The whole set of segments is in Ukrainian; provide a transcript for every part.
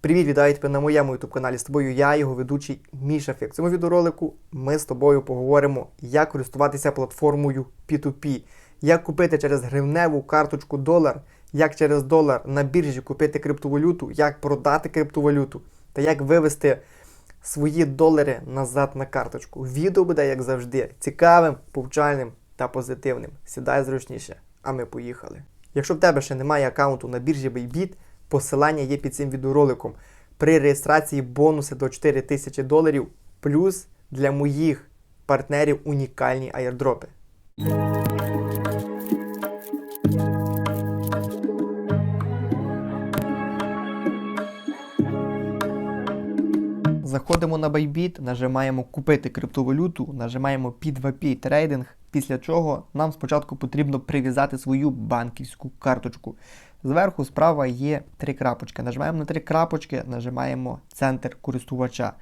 Привіт, вітаю тебе на моєму youtube каналі. З тобою я, його ведучий Міша Фік. В цьому відеоролику ми з тобою поговоримо, як користуватися платформою P2P, як купити через гривневу карточку долар, як через долар на біржі купити криптовалюту, як продати криптовалюту та як вивести свої долари назад на карточку. Відео буде, як завжди, цікавим, повчальним та позитивним. Сідай зручніше, а ми поїхали. Якщо в тебе ще немає аккаунту на біржі Bybit, посилання є під цим відеороликом. При реєстрації бонуси до 4000 доларів, плюс для моїх партнерів унікальні аірдропи. Заходимо на Bybit, нажимаємо купити криптовалюту, нажимаємо P2P трейдинг, після чого нам спочатку потрібно прив'язати свою банківську карточку. Зверху справа є три крапочки. Нажимаємо на три крапочки, нажимаємо центр користувача.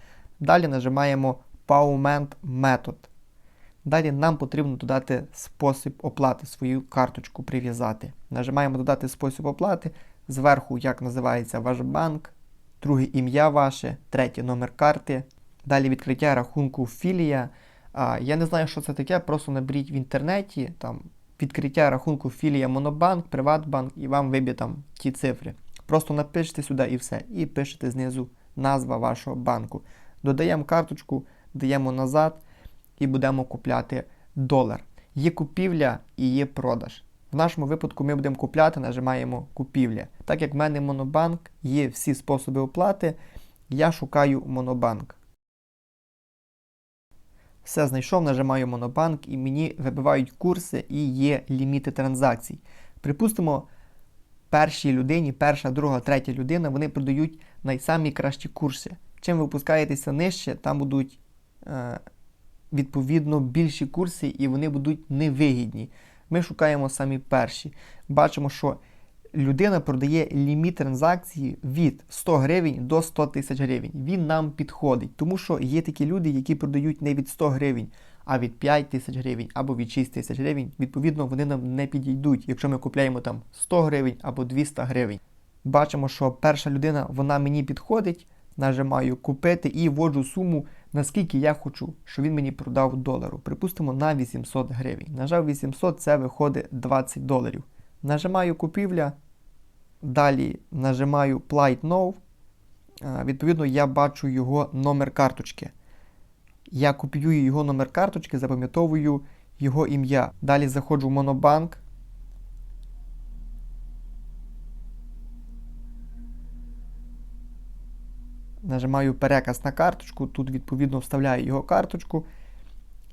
Далі нажимаємо Payment Method. Далі нам потрібно додати спосіб оплати, свою карточку прив'язати. Нажимаємо додати спосіб оплати. Зверху, як називається ваш банк, друге ім'я ваше, третє номер карти. Далі відкриття рахунку філія. А, я не знаю, що це таке, просто наберіть в інтернеті там відкриття рахунку філія Монобанк, Приватбанк і вам виб'є там ті цифри. Просто напишете сюди і все. І пишете знизу назва вашого банку. Додаємо карточку, даємо назад і будемо купляти долар. Є купівля і є продаж. В нашому випадку ми будемо купляти, нажимаємо купівля. Так як в мене монобанк, є всі способи оплати, я шукаю монобанк. Все знайшов, нажимаю монобанк і мені вибивають курси і є ліміти транзакцій. Припустимо, першій людині, перша, друга, третя людина, вони продають найсамі кращі курси. Чим ви опускаєтеся нижче, там будуть е, відповідно більші курси і вони будуть невигідні. Ми шукаємо самі перші. Бачимо, що людина продає ліміт транзакції від 100 гривень до 100 тисяч гривень. Він нам підходить, тому що є такі люди, які продають не від 100 гривень, а від 5 тисяч гривень або від 6 тисяч гривень. Відповідно, вони нам не підійдуть, якщо ми купляємо там 100 гривень або 200 гривень. Бачимо, що перша людина вона мені підходить. Нажимаю купити і вводжу суму, наскільки я хочу, щоб він мені продав долару. Припустимо, на 800 гривень. Нажав 800, це виходить 20 доларів. Нажимаю купівля. Далі нажимаю Plite Now. Відповідно, я бачу його номер карточки. Я копіюю його номер карточки, запам'ятовую його ім'я. Далі заходжу в Монобанк. Нажимаю переказ на карточку. Тут, відповідно, вставляю його карточку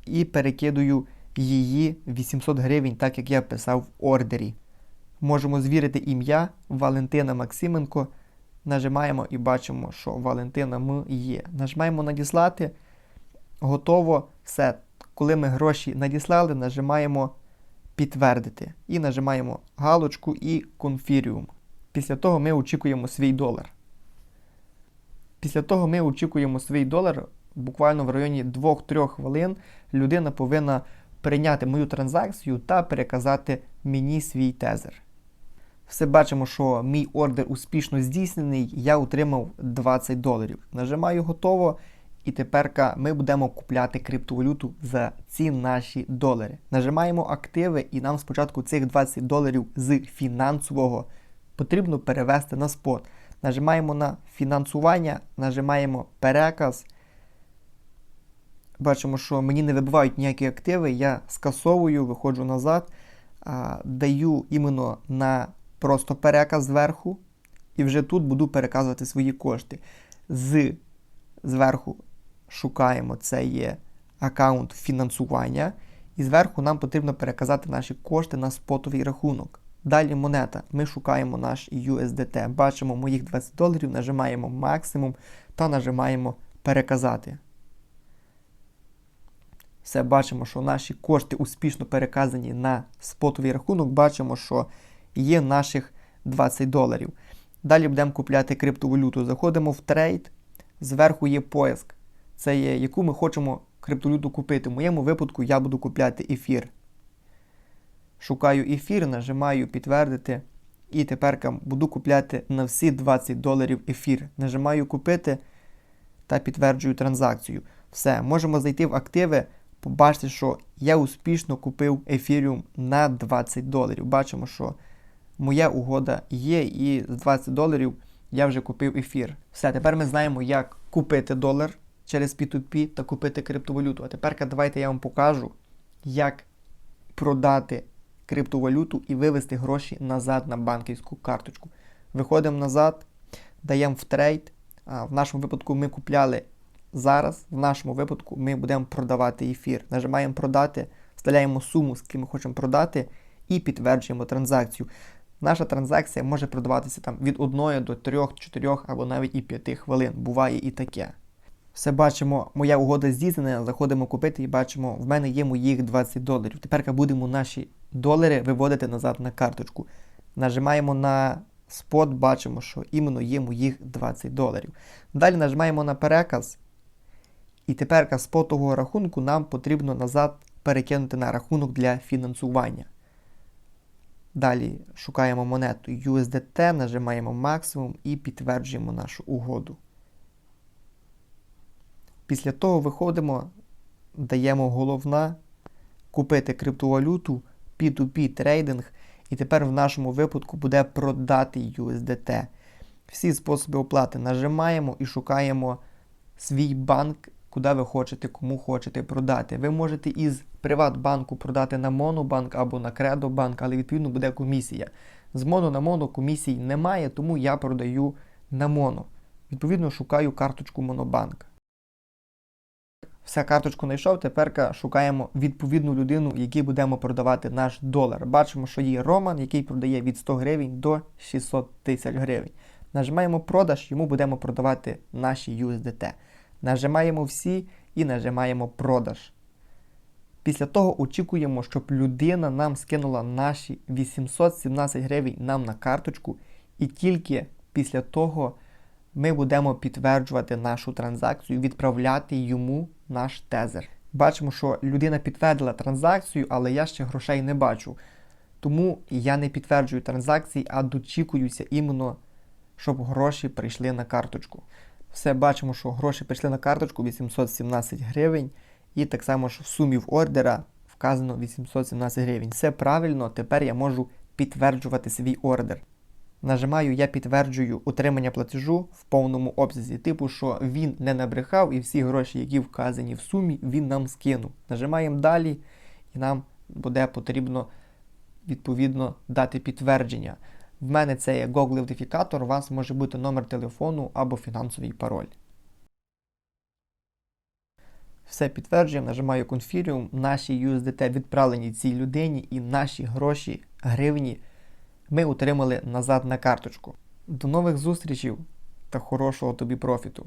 і перекидую її 800 гривень, так як я писав в ордері. Можемо звірити ім'я Валентина Максименко. Нажимаємо і бачимо, що Валентина М є. Нажимаємо надіслати. Готово. Все. Коли ми гроші надіслали, нажимаємо підтвердити. І нажимаємо галочку і конфіріум. Після того ми очікуємо свій долар. Після того ми очікуємо свій долар. Буквально в районі 2-3 хвилин людина повинна прийняти мою транзакцію та переказати мені свій тезер. Все бачимо, що мій ордер успішно здійснений, я отримав 20 доларів. Нажимаю готово, і тепер ми будемо купляти криптовалюту за ці наші долари. Нажимаємо активи, і нам спочатку цих 20 доларів з фінансового потрібно перевести на спот. Нажимаємо на фінансування, нажимаємо переказ. Бачимо, що мені не вибивають ніякі активи, я скасовую, виходжу назад, даю іменно на просто переказ зверху, і вже тут буду переказувати свої кошти. З зверху шукаємо це є аккаунт фінансування, і зверху нам потрібно переказати наші кошти на спотовий рахунок. Далі монета. Ми шукаємо наш USDT. Бачимо моїх 20 доларів, нажимаємо максимум та нажимаємо переказати. Все бачимо, що наші кошти успішно переказані на спотовий рахунок. Бачимо, що є наших 20 доларів. Далі будемо купляти криптовалюту. Заходимо в трейд, зверху є поиск. Це є, яку ми хочемо криптовалюту купити. В моєму випадку я буду купляти ефір. Шукаю ефір, нажимаю підтвердити І тепер буду купляти на всі 20 доларів ефір. Нажимаю купити та підтверджую транзакцію. Все, можемо зайти в активи, побачити, що я успішно купив ефіріум на 20 доларів. Бачимо, що моя угода є, і з 20 доларів я вже купив ефір. Все, тепер ми знаємо, як купити долар через P2P та купити криптовалюту. А тепер давайте я вам покажу, як продати криптовалюту і вивести гроші назад на банківську карточку. Виходимо назад, даємо в трейд. А в нашому випадку ми купляли зараз. В нашому випадку ми будемо продавати ефір. Нажимаємо продати, вставляємо суму, з ким ми хочемо продати, і підтверджуємо транзакцію. Наша транзакція може продаватися там від 1 до 3, 4 або навіть і 5 хвилин. Буває і таке. Все бачимо, моя угода здійснена, заходимо купити і бачимо, в мене є моїх 20 доларів. Тепер будемо наші долари виводити назад на карточку. Нажимаємо на спот, бачимо, що іменно є моїх 20 доларів. Далі нажимаємо на переказ. І тепер з спотового рахунку нам потрібно назад перекинути на рахунок для фінансування. Далі шукаємо монету USDT, нажимаємо максимум і підтверджуємо нашу угоду. Після того виходимо, даємо головна купити криптовалюту, P2P трейдинг, і тепер в нашому випадку буде продати USDT. Всі способи оплати нажимаємо і шукаємо свій банк, куди ви хочете, кому хочете продати. Ви можете із Приватбанку продати на Монобанк або на Кредобанк, але відповідно буде комісія. З моно на моно комісій немає, тому я продаю на моно. Відповідно, шукаю карточку Монобанк. Все, карточку знайшов, тепер шукаємо відповідну людину, якій будемо продавати наш долар. Бачимо, що є Роман, який продає від 100 гривень до 600 тисяч гривень. Нажимаємо продаж, йому будемо продавати наші USDT. Нажимаємо всі і нажимаємо продаж. Після того очікуємо, щоб людина нам скинула наші 817 гривень нам на карточку, і тільки після того ми будемо підтверджувати нашу транзакцію, відправляти йому наш тезер. Бачимо, що людина підтвердила транзакцію, але я ще грошей не бачу. Тому я не підтверджую транзакції, а дочікуюся іменно, щоб гроші прийшли на карточку. Все бачимо, що гроші прийшли на карточку 817 гривень. І так само ж в сумі в ордера вказано 817 гривень. Все правильно, тепер я можу підтверджувати свій ордер. Нажимаю Я підтверджую утримання платежу в повному обсязі, типу, що він не набрехав і всі гроші, які вказані в сумі, він нам скинув. Нажимаємо далі, і нам буде потрібно відповідно дати підтвердження. В мене це є Google ідентифікатор у вас може бути номер телефону або фінансовий пароль. Все підтверджуємо, нажимаю Confirm, наші USDT відправлені цій людині і наші гроші, гривні ми отримали назад на карточку. До нових зустрічей та хорошого тобі профіту!